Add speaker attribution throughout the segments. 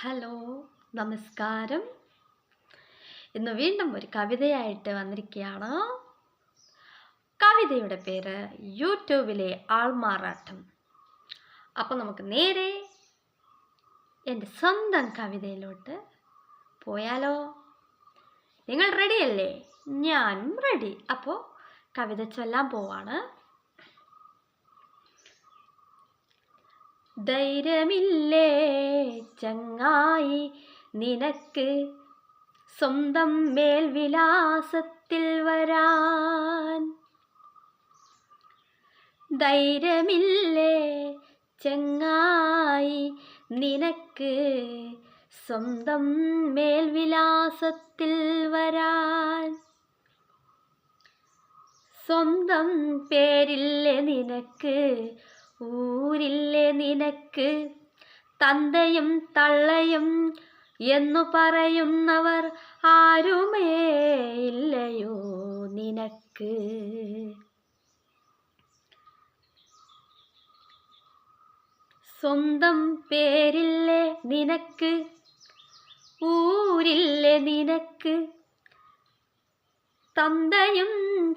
Speaker 1: Hello നമസ്കാരം. ഇന്ന് വീണ്ടും ഒരു കവിതയായിട്ട് വന്നിരിക്കുകയാണ്. കവിതയുടെ പേര് യൂട്യൂബിലെ ആൾമാറാട്ടം. അപ്പം നമുക്ക് നേരെ എന്റെ സ്വന്തം കവിതയിലോട്ട് പോയാലോ? നിങ്ങൾ റെഡിയല്ലേ ഞാനും റെഡി അപ്പോൾ കവിത ചൊല്ലാൻ പോവാണ്. ധൈര്യമില്ലേ ചങ്ങായി? നിനക്ക് സ്വന്തം മേൽവിലാസത്തിൽ വരാൻ. ധൈര്യമില്ലേ ചങ്ങായി? നിനക്ക് സ്വന്തം മേൽവിലാസത്തിൽ വരാൻ. സ്വന്തം പേരില്ലേ നിനക്ക് ഊരില്ലേ നിനക്ക്? തന്തയും തള്ളയും എന്നു പറയുന്നവർ ആരുമേ ഇല്ലയോ നിനക്ക്? സ്വന്തം പേരില്ലേ നിനക്ക്? ഊരില്ലേ നിനക്ക്? തന്തയും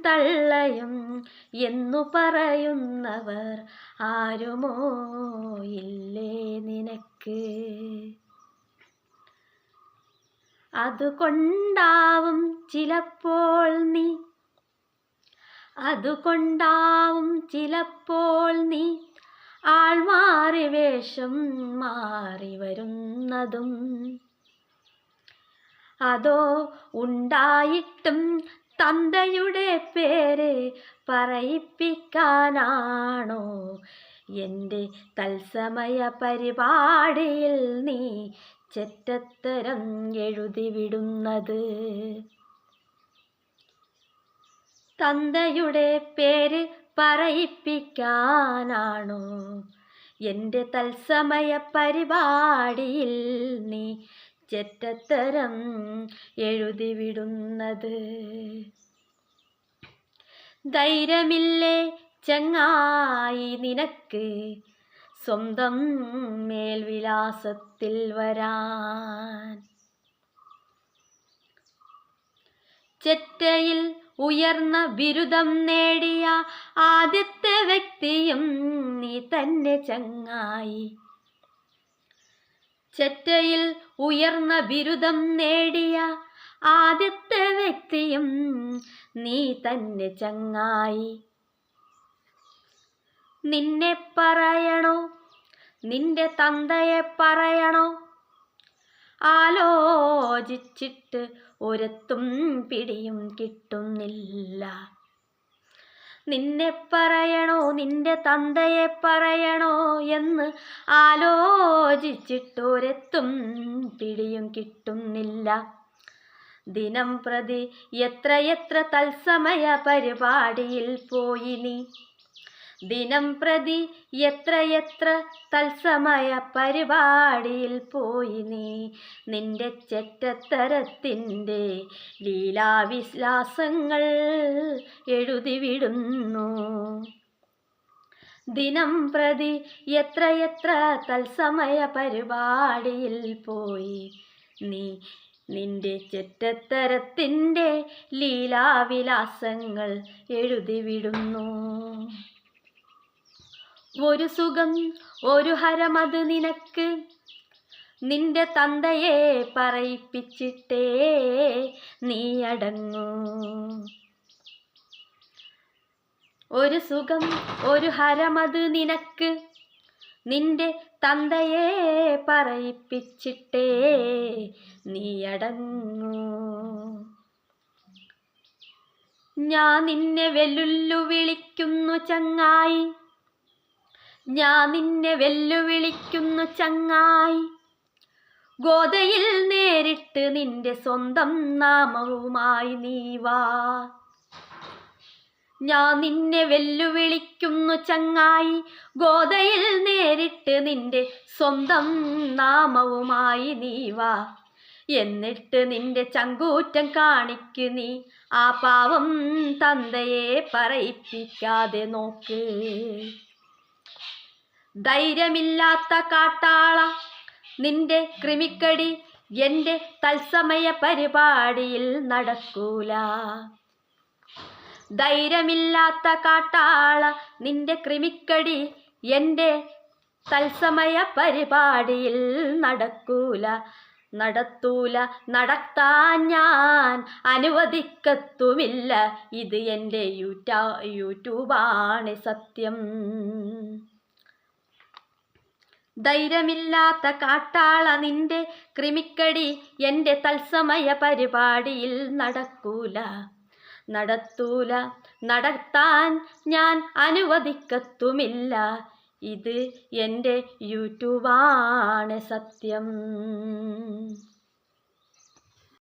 Speaker 1: തള്ളയും എന്നു പറയുന്നവർ ആരുമോ ഇല്ലേ നിനക്ക്? അതുകൊണ്ടാവും ചിലപ്പോൾ നീ അതുകൊണ്ടാവും ചിലപ്പോൾ നീ ആൾ മാറി വേഷം മാറി വരുന്നതും. അതോ ഉണ്ടായിട്ടും തന്തയുടെ പേര് പറയിപ്പിക്കാനാണോ? എന്റെ തത്സമയ പരിപാടിയിൽ നീ ചെറ്റത്തരം എഴുതി വിടുന്നത് തന്തയുടെ പേര് പറയിപ്പിക്കാനാണോ? എന്റെ തത്സമയ പരിപാടിയിൽ നീ ചെറ്റത്തരം എഴുതിവിടുന്നത്. ധൈര്യമില്ലേ ചങ്ങായി നിനക്ക്? സ്വന്തം മേൽവിലാസത്തിൽ വരാൻ. ചെറ്റയിൽ ഉയർന്ന ബിരുദം നേടിയ ആദ്യത്തെ വ്യക്തിയും നീ തന്നെ ചങ്ങായി. ചെറ്റയിൽ ഉയർന്ന ബിരുദം നേടിയ ആദ്യത്തെ വ്യക്തിയും നീ തന്നെ ചങ്ങായി. നിന്നെ പറയണോ? നിന്റെ തന്തയെ പറയണോ? ആലോചിച്ചിട്ട് ഒരത്തും പിടിയും കിട്ടുന്നില്ല. നിന്നെ പറയണോ നിന്റെ തന്തയെ പറയണോ എന്ന് ആലോചിച്ചിട്ടൊരെത്തും പിടിയും കിട്ടുന്നില്ല. ദിനം പ്രതി എത്രയെത്ര തത്സമയ പരിപാടിയിൽ പോയി നീ? ദിനം പ്രതി എത്രയെത്ര തത്സമയ പരിപാടിയിൽ പോയി നീ. നിന്റെ ചെറ്റത്തരത്തിന്റെ ലീലാവിശ്വാസങ്ങൾ എഴുതിവിടുന്നു ദിനം പ്രതി എത്രയെത്ര തത്സമയ പരിപാടിയിൽ പോയി നീ. നിന്റെ ചെറ്റത്തരത്തിന്റെ ലീലാവിലാസങ്ങൾ എഴുതി വിടുന്നു. ഒരു സുഖം ഒരു ഹരമത് നിനക്ക്. നിന്റെ തന്തയെ പറയിപ്പിച്ചിട്ടേ നീ അടങ്ങൂ. ഒരു സുഖം ഒരു ഹരമത് നിനക്ക്. നിന്റെ തന്തയെ പറയിപ്പിച്ചിട്ടേ നീ അടങ്ങൂ. ഞാൻ നിന്നെ വെല്ലുല്ലു വിളിക്കുന്നു ചങ്ങായി. ഞാൻ നിന്നെ വെല്ലുവിളിക്കുന്നു ചങ്ങായി. ഗോതയിൽ നേരിട്ട് നിന്റെ സ്വന്തം നാമവുമായി നീ വാ. ഞാൻ നിന്നെ വെല്ലുവിളിക്കുന്നു ചങ്ങായി. ഗോതയിൽ നേരിട്ട് നിന്റെ സ്വന്തം നാമവുമായി നീ വാ. എന്നിട്ട് നിന്റെ ചങ്കൂറ്റം കാണിക്കു നീ. ആ പാവം തന്തയെ പറയിപ്പിക്കാതെ നോക്ക്. ധൈര്യമില്ലാത്ത കാട്ടാള. നിന്റെ ക്രിമിക്കടി എന്റെ തത്സമയ പരിപാടിയിൽ നടക്കൂല. ധൈര്യമില്ലാത്ത കാട്ടാള നിന്റെ ക്രിമിക്കടി എന്റെ തത്സമയ പരിപാടിയിൽ നടക്കൂല. നടത്തൂല നടത്താൻ ഞാൻ അനുവദിക്കത്തുമില്ല. ഇത് എന്റെ യൂട്യൂബാണ് സത്യം. ധൈര്യമില്ലാത്ത കാട്ടാള നിന്റെ ക്രിമിക്കടി എന്റെ തത്സമയ പരിപാടിയിൽ നടക്കൂല. നടത്തൂല. നടത്താൻ ഞാൻ അനുവദിക്കത്തുമില്ല. ഇത് എന്റെ യൂട്യൂബാണ് സത്യം.